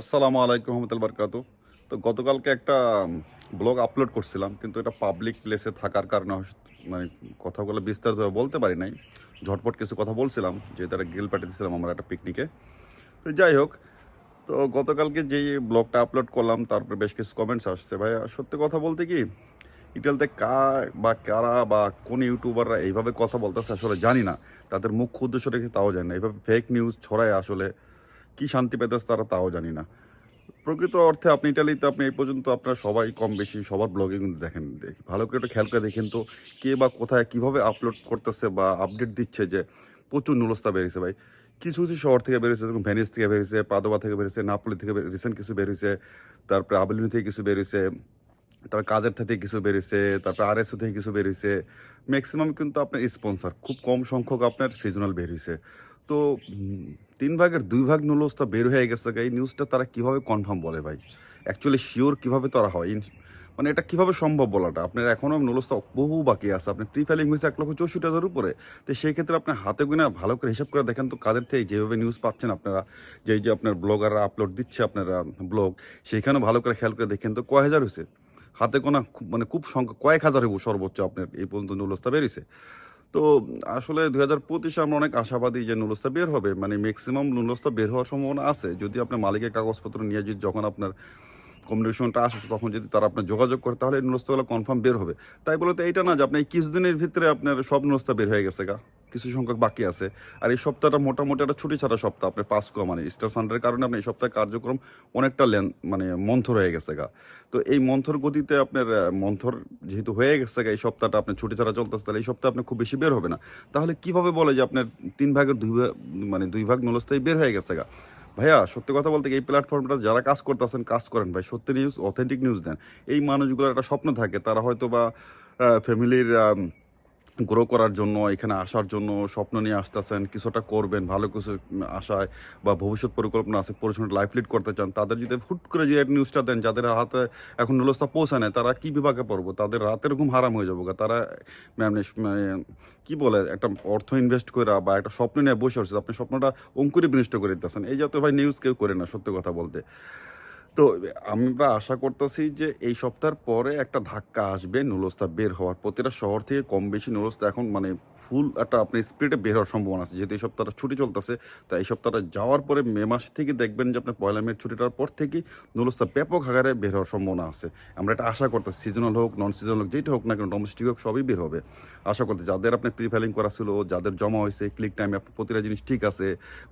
আসসালামু আলাইকুম রহমতুল বারকাতু তো গতকালকে একটা ব্লগ আপলোড করছিলাম, কিন্তু এটা পাবলিক প্লেসে থাকার কারণে মানে কথাগুলো বিস্তারিতভাবে বলতে পারি নাই। ঝটপট কিছু কথা বলছিলাম যে তারা গ্রিল পাঠিয়েছিলাম আমরা একটা পিকনিকে তো যাই হোক, তো গতকালকে যেই ব্লগটা আপলোড করলাম, তারপরে বেশ কিছু কমেন্টস আসছে। ভাই সত্যি কথা বলতে কি, ইটালতে কা বা কারা বা কোন ইউটিউবাররা এইভাবে কথা বলতেছে আসলে জানি না। তাদের মুখ্য উদ্দেশ্য রেখে তাও জানি না। এইভাবে ফেক নিউজ ছড়ায় আসলে। কি শান্তি পেতেছে তারা তাও জানি না। প্রকৃত অর্থে আপনি ইটালিতে, আপনি এই পর্যন্ত আপনার সবাই কম বেশি সবার ব্লগে কিন্তু দেখেন, দেখি। ভালো করে একটু খেয়াল করে দেখেন তো, কে বা কোথায় কীভাবে আপলোড করতেছে বা আপডেট দিচ্ছে যে প্রচুর নুলস্তা বেরিয়েছে ভাই। কিছু কিছু শহর থেকে বেরিয়েছে যেরকম ভেনিস থেকে বেরিয়েছে, পাদোবা থেকে বেরিয়েছে, নাপলি থেকে রিসেন্ট কিছু বেরিয়েছে, তারপরে আবেলিনি থেকে কিছু বেরিয়েছে, তারপর কাজের থেকে কিছু বেরিয়েছে, তারপরে আর থেকে কিছু বেরিয়েছে। ম্যাক্সিমাম কিন্তু আপনার স্পন্সর খুব কম সংখ্যক আপনার সিজনাল বেরিয়েছে। তো তিন ভাগের দুই ভাগ নুলসটা বের হয়ে গেছে এই নিউজটা তারা কীভাবে কনফার্ম বলে ভাই? অ্যাকচুয়ালি শিওর কীভাবে তারা হয়? মানে এটা কীভাবে সম্ভব বলাটা? আপনার এখনও নুলসটা বহু বাকি আছে। আপনি প্রি ফাইলিং হয়েছে এক লক্ষ চৌষট্টি হাজার উপরে। তো সেই ক্ষেত্রে আপনি হাতে গুনে ভালো করে হিসাব করে দেখেন তো কাদের থেকে যেভাবে নিউজ পাচ্ছেন আপনারা। যে যে আপনার ব্লগাররা আপলোড দিচ্ছে আপনারা ব্লগ সেইখানে ভালো করে খেয়াল করে দেখেন তো কয় হাজার হয়েছে? হাতে গোনা মানে খুব সংখ্যা কয়েক হাজার হইব সর্বোচ্চ আপনার এই পর্যন্ত নুলস্তা বেরিয়েছে তো আসলে দুই হাজার পঁচিশে আমরা অনেক আশাবাদী যে নুলস্তা বের হবে। মানে ম্যাক্সিমাম নুলস্তা বের হওয়ার সম্ভাবনা আছে। যদি আপনার মালিকের কাগজপত্র নিয়ে যদি যখন আপনার কমিউনিকেশনটা আসে, তখন যদি তারা আপনার যোগাযোগ করে, তাহলে এই নুলস্তাগুলো কনফার্ম বের হবে। তাই বলতে এইটা না যে আপনি এই কিছুদিনের ভিতরে আপনার সব নুলস্তা বের হয়ে গেছে গা। কিছু সংখ্যক বাকি আছে। আর এই সপ্তাহটা মোটামুটি একটা ছুটি ছাড়া সপ্তাহ, আপনার পাস ক মানে স্টার সানডের কারণে আপনি এই সপ্তাহে কার্যক্রম অনেকটা লেন মানে মন্থর হয়ে গেছে গা। তো এই মন্থর গতিতে আপনার মন্থর যেহেতু হয়ে গেছে গা, এই সপ্তাহটা আপনার ছুটি ছাড়া চলতেছে, তাহলে এই সপ্তাহে আপনার খুব বেশি বের হবে না। তাহলে কীভাবে বলে যে আপনার তিন ভাগের দুই ভাগ মানে দুই ভাগ নলস্তাই বের হয়ে গেছে গা? ভাইয়া, সত্যি কথা বলতে এই প্ল্যাটফর্মটা যারা কাজ করতেছেন কাজ করেন ভাই। সত্যি নিউজ অথেন্টিক নিউজ দেন। এই মানুষগুলোর একটা স্বপ্ন থাকে, তারা হয়তো বা ফ্যামিলির গ্রো করার জন্য, এখানে আসার জন্য স্বপ্ন নিয়ে আসতেছেন, কিছুটা করবেন, ভালো কিছু আশায় বা ভবিষ্যৎ পরিকল্পনা আছে পরিচালনা লাইফ লিড করতে চান, তাদের যদি হুট করে যে নিউজটা দেন, যাদের হাতে এখন নুলস্তা পৌঁছায় না তারা কি বিভাগে পড়ব? তাদের রাতের ঘুম হারাম হয়ে যাব। তারা মানে কি বলে, একটা অর্থ ইনভেস্ট করে বা একটা স্বপ্ন নিয়ে বসে আসছে, আপনি স্বপ্নটা অঙ্কুরে বিনষ্ট করে দিতেছেন। এই জাতীয় ভাই নিউজ কেউ করে না, সত্যি কথা বলতে। তো আমরা আশা করতেছি যে এই সপ্তাহের পরে একটা ধাক্কা আসবে নুলস্তা বের হওয়ার। প্রতিটা শহর থেকে কম বেশি নুলস্তা এখন মানে ফুল একটা আপনি স্পিডে বের হওয়ার সম্ভাবনা আছে। যেহেতু এই সপ্তাহটা ছুটি চলতেছে, তাই এই সপ্তাহটা যাওয়ার পরে মে মাস থেকে দেখবেন যে আপনার পয়লা মের ছুটিটার পর থেকেই নুলস্তা ব্যাপক আকারে বের হওয়ার সম্ভাবনা আছে। আমরা এটা আশা করতেছি সিজনাল হোক নন সিজনাল হোক যেটা হোক না কেন ডোমেস্টিক হোক, সবই বের হবে। আশা করতে যাদের আপনি প্রি ফাইলিং করা ছিল, যাদের জমা হয়েছে ক্লিক টাইমে আপনার প্রতিটা জিনিস ঠিক আছে,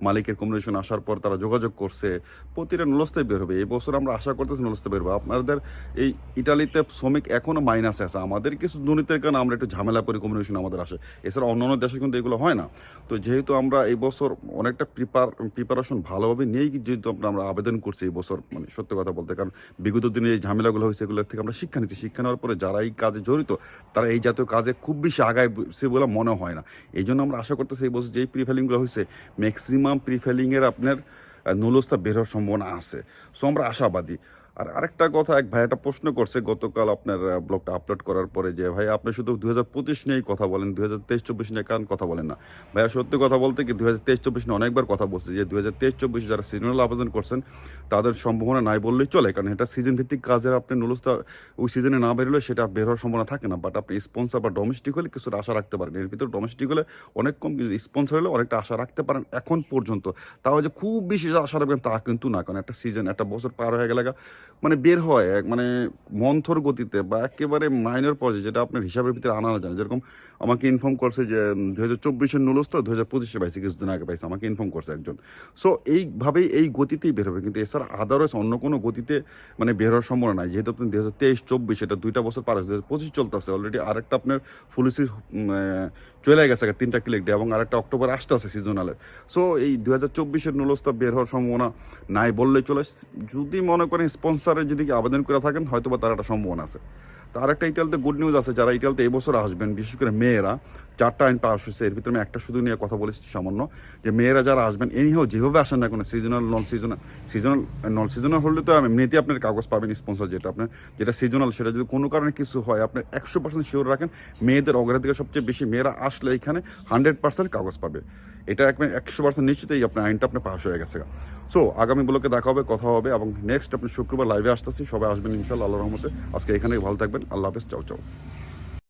মালিকের কমিউনিকেশন আসার পর তারা যোগাযোগ করছে, প্রতিটা নুলস্তায় বের হবে। এই বছর আমরা আশা করতেছি বের হবে আপনাদের এই ইটালিতে শ্রমিক এখনও মাইনাস আছে। আমাদের কিছু দুর্নীতির কারণে আমরা একটু ঝামেলা করি কমিউনিকেশন আমাদের আসে। এছাড়া অন্যান্য দেশে কিন্তু এগুলো হয় না। তো যেহেতু আমরা এই বছর অনেকটা প্রিপার প্রিপারেশন ভালোভাবে নিয়েই যেহেতু আমরা আবেদন করছি এই বছর মানে সত্যি কথা বলতে। কারণ বিগত দিনে এই ঝামেলাগুলো হয়েছে এগুলোর থেকে আমরা শিক্ষা নিচ্ছি। শিক্ষা নেওয়ার পরে যারা এই কাজে জড়িত, তারা এই জাতীয় কাজে খুব বেশি আগায় সে বলে মনে হয় না। এই জন্য আমরা আশা করতেছি এই বছর যেই প্রিফেলিংগুলো হয়েছে ম্যাক্সিমাম প্রিফেলিংয়ের আপনার নুলস্তা বের হওয়ার সম্ভাবনা আছে। সো আমরা আশাবাদী। আর আরেকটা কথা, এক ভাই একটা প্রশ্ন করছে, গতকাল আপনার ব্লগটা আপলোড করার পরে যে, ভাই, আপনি শুধু দু হাজার পঁচিশ নিয়েই কথা বলেন দু হাজার তেইশ চব্বিশ নিয়ে কারণ কথা বলেন না? ভাইয়া, সত্যি কথা বলতে কি দু হাজার তেইশ চব্বিশ নিয়ে অনেকবার কথা বলছে, যে দু হাজার তেইশ চব্বিশ যারা সিজনাল আবেদন করছেন, তাদের সম্ভাবনা নাই বললেই চলে, কারণ এটা সিজন ভিত্তিক কাজের আপনি নুলস্তা, ওই সিজনে না বেরোলে সেটা বের হওয়ার সম্ভাবনা থাকে না বাট আপনি স্পন্সর বা ডোমেস্টিক হলে কিছুটা আশা রাখতে পারেন। এর ভিতরে ডোমেস্টিক হলে অনেক কম স্পন্সর হলে অনেকটা আশা রাখতে পারেন এখন পর্যন্ত। তাও যে খুব বেশি আশা রাখবেন তা কিন্তু না, কারণ একটা সিজন একটা বছর পার হয়ে গেলে মানে বের হয় এক মানে মন্থর গতিতে বা একেবারে মাইনর পর্যায়ে, যেটা আপনার হিসাবের ভিতরে আনা যায় যেরকম আমাকে ইনফর্ম করছে যে দু হাজার চব্বিশের নুলস তো দু হাজার পঁচিশে পাইছে, কিছুদিন আগে পাইছে, আমাকে ইনফর্ম করছে একজন। সো এইভাবেই এই গতিতেই বের হবে। কিন্তু এছাড়া আদারওয়াইজ অন্য কোনো গতিতে মানে বের হওয়ার সম্ভাবনা নাই। যেহেতু আপনি দু হাজার তেইশ, চব্বিশ, এটা দুইটা বছর পার হয়েছে দু হাজার পঁচিশ চলতেছে অলরেডি আরেকটা আপনার পুলিশের চলে গেছে তিনটা ক্লিক ডে এবং আরেকটা অক্টোবর আসতে আছে সিজনালের সো এই দু হাজার চব্বিশের নুলস্তা বের হওয়ার সম্ভাবনা নাই বললে চলে। যদি মনে করেন স্পন্সারের যদি আবেদন করে থাকেন হয়তো বা তার একটা সম্ভাবনা আছে। তো আরেকটা ইটালতে গুড নিউজ আছে, যারা ইটালতে এই বছর আসবেন, বিশেষ করে মেয়েরা, চারটা আইন পাস হয়েছে। এর ভিতরে আমি একটা শুধু নিয়ে কথা বলেছি সামান্য, যে মেয়েরা যারা আসবেন এনিহাও যেভাবে আসেন না কোনো seasonal non seasonal seasonal non seasonal হলে তো এমনিতেই আপনার কাগজ পাবেন স্পন্সর যেটা আপনার, যেটা সিজনাল সেটা যদি কোনো কারণে কিছু হয়, আপনি একশো পার্সেন্ট শিওর রাখেন, মেয়েদের অগ্রাধিকার সবচেয়ে বেশি, মেয়েরা আসলে এখানে হান্ড্রেড পার্সেন্ট কাগজ পাবে। এটা একশো পার্সেন্ট নিশ্চিতই আপনার আইনটা আপনার পাশ হয়ে গেছে সো আগামী ব্লকে দেখা হবে, কথা হবে, এবং নেক্সট আপনি শুক্রবার লাইভে আসতেছি, সবাই আসবেন ইনশাল্লাহ আল্লাহ রহমতে। আজকে এখানেই ভালো থাকবেন, আল্লাহ হাফেজ, চাও চাও।